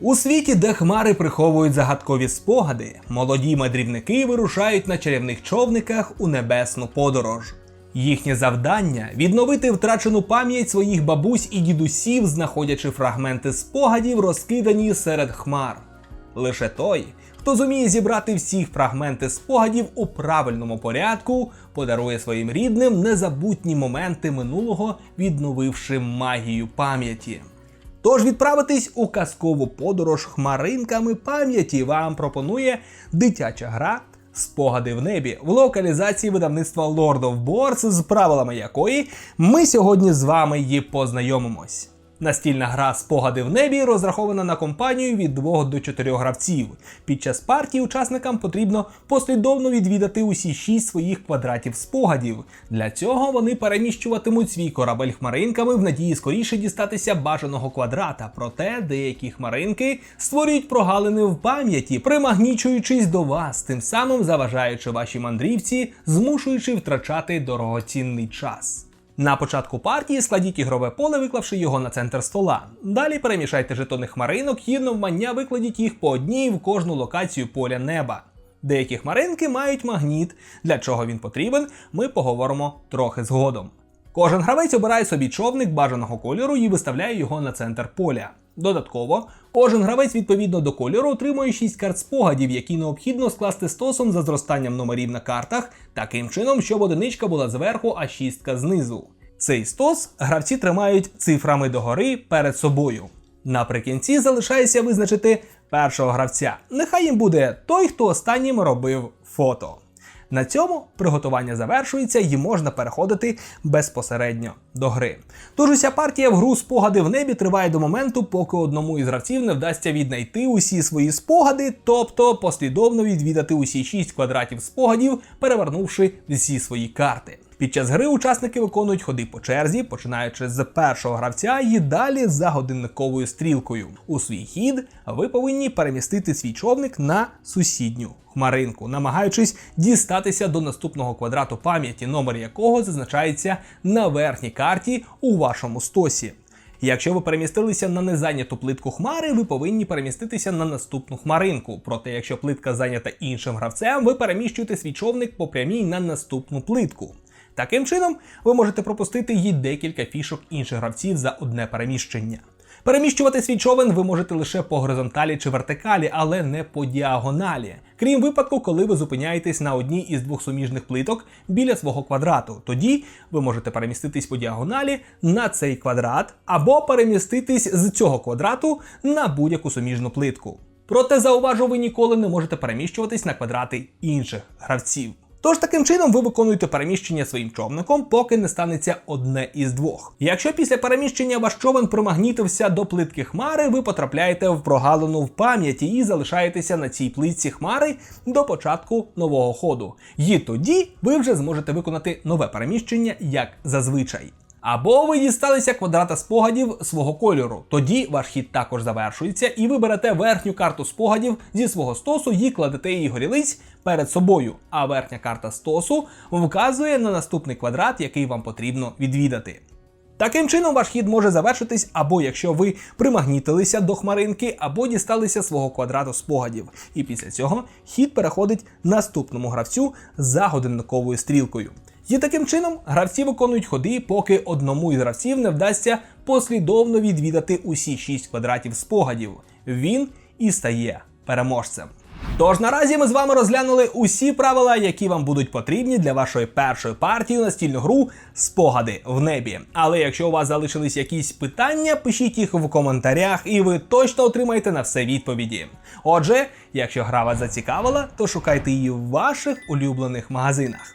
У світі, де хмари приховують загадкові спогади, молоді мандрівники вирушають на чарівних човниках у небесну подорож. Їхнє завдання відновити втрачену пам'ять своїх бабусь і дідусів, знаходячи фрагменти спогадів, розкидані серед хмар. Лише той, хто зуміє зібрати всі фрагменти спогадів у правильному порядку, подарує своїм рідним незабутні моменти минулого, відновивши магію пам'яті. Тож відправитись у казкову подорож хмаринками пам'яті вам пропонує дитяча гра Спогади в небі в локалізації видавництва Lord of Boards, з правилами якої ми сьогодні з вами її познайомимось. Настільна гра Спогади в небі розрахована на компанію від 2 до 4 гравців. Під час партії учасникам потрібно послідовно відвідати усі 6 своїх квадратів спогадів. Для цього вони переміщуватимуть свій корабель хмаринками в надії скоріше дістатися бажаного квадрата. Проте деякі хмаринки створюють прогалини в пам'яті, примагнічуючись до вас, тим самим заважаючи вашій мандрівці, змушуючи втрачати дорогоцінний час. На початку партії складіть ігрове поле, виклавши його на центр стола. Далі перемішайте жетони хмаринок і навмання викладіть їх по одній в кожну локацію поля неба. Деякі хмаринки мають магніт. Для чого він потрібен, ми поговоримо трохи згодом. Кожен гравець обирає собі човник бажаного кольору і виставляє його на центр поля. Додатково, кожен гравець відповідно до кольору отримує 6 карт спогадів, які необхідно скласти стосом за зростанням номерів на картах, таким чином, щоб одиничка була зверху, а шістка знизу. Цей стос гравці тримають цифрами догори перед собою. Наприкінці залишається визначити першого гравця. Нехай їм буде той, хто останнім робив фото. На цьому приготування завершується і можна переходити безпосередньо до гри. Тож уся партія в гру спогади в небі триває до моменту, поки одному із гравців не вдасться віднайти усі свої спогади, тобто послідовно відвідати усі 6 квадратів спогадів, перевернувши всі свої карти. Під час гри учасники виконують ходи по черзі, починаючи з першого гравця і далі за годинниковою стрілкою. У свій хід ви повинні перемістити свій човник на сусідню хмаринку, намагаючись дістатися до наступного квадрату пам'яті, номер якого зазначається на верхній карті у вашому стосі. Якщо ви перемістилися на незайняту плитку хмари, ви повинні переміститися на наступну хмаринку. Проте, якщо плитка зайнята іншим гравцем, ви переміщуєте свій човник по прямій на наступну плитку. Таким чином, ви можете пропустити їй декілька фішок інших гравців за одне переміщення. Переміщувати свій човен ви можете лише по горизонталі чи вертикалі, але не по діагоналі. Крім випадку, коли ви зупиняєтесь на одній із двох суміжних плиток біля свого квадрату. Тоді ви можете переміститись по діагоналі на цей квадрат, або переміститись з цього квадрату на будь-яку суміжну плитку. Проте зауважу, ви ніколи не можете переміщуватись на квадрати інших гравців. Тож таким чином ви виконуєте переміщення своїм човником, поки не станеться одне із двох. Якщо після переміщення ваш човен промагнітився до плитки хмари, ви потрапляєте в прогалину в пам'яті і залишаєтеся на цій плитці хмари до початку нового ходу. І тоді ви вже зможете виконати нове переміщення як зазвичай. Або ви дісталися квадрата спогадів свого кольору. Тоді ваш хід також завершується, і ви берете верхню карту спогадів зі свого стосу і кладете її горілиць перед собою. А верхня карта стосу вказує на наступний квадрат, який вам потрібно відвідати. Таким чином, ваш хід може завершитись, або якщо ви примагнітилися до хмаринки, або дісталися свого квадрату спогадів. І після цього хід переходить наступному гравцю за годинниковою стрілкою. І таким чином гравці виконують ходи, поки одному із гравців не вдасться послідовно відвідати усі 6 квадратів спогадів. Він і стає переможцем. Тож наразі ми з вами розглянули усі правила, які вам будуть потрібні для вашої першої партії у настільну гру Спогади в небі. Але якщо у вас залишились якісь питання, пишіть їх в коментарях, і ви точно отримаєте на все відповіді. Отже, якщо гра вас зацікавила, то шукайте її в ваших улюблених магазинах.